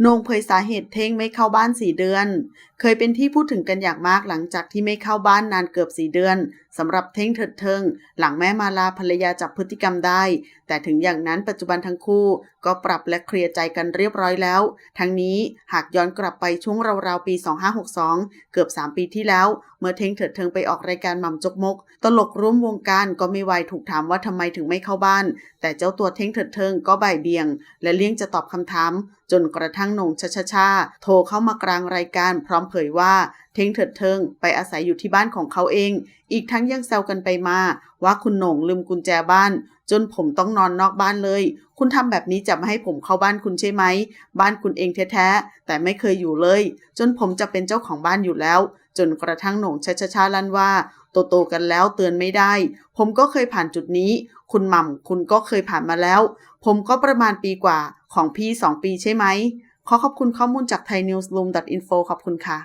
โหนงเผยสาเหตุเท่งไม่เข้าบ้านสี่เดือน เคยเป็นที่พูดถึงกันอย่างมากหลังจากที่ไม่เข้าบ้านนานเกือบสี่เดือน สำหรับเท่งเถิดเทิง หลังแม่มาลาภรรยาจับพฤติกรรมได้ แต่ถึงอย่างนั้นปัจจุบันทั้งคู่ก็ปรับและเคลียร์ใจกันเรียบร้อยแล้ว ทั้งนี้หากย้อนกลับไปช่วงราวๆปี 2562 เกือบ 3 ปีที่แล้ว เมื่อเท่งเถิดเทิงไปออกรายการหม่ำจกมก ตลกร่วมวงการก็ไม่ไวถูกถามว่าทำไมถึงไม่เข้าบ้าน แต่เจ้าตัวเท่งเถิดเทิงก็บ่ายเบียง และเลี่ยงจะตอบคำถาม จนกระทั่งนงชะชะชาโทรเข้ามากลางรายการพร้อมเผยว่าเท่งเถิดเทิงไปอาศัยอยู่ที่บ้านของเขาเอง อีกทั้งยังแซวกันไปมา ว่าคุณโหน่งลืมกุญแจบ้าน จนผมต้องนอนนอกบ้านเลย คุณทำแบบนี้จะไม่ให้ผมเข้าบ้านคุณใช่ไหม บ้านคุณเองแท้ๆ แต่ไม่เคยอยู่เลย จนผมจะเป็นเจ้าของบ้านอยู่แล้ว จนกระทั่งโหน่งชะชะชาลั่นว่าโตโตๆกันแล้วเตือนไม่ได้ ผมก็เคยผ่านจุดนี้ คุณหม่ำคุณก็เคยผ่านมาแล้ว ผมก็ประมาณปีกว่าของพี่สองปีใช่ไหมขอขอบคุณข้อมูลจาก thaiNewsroom.info ขอบคุณค่ะ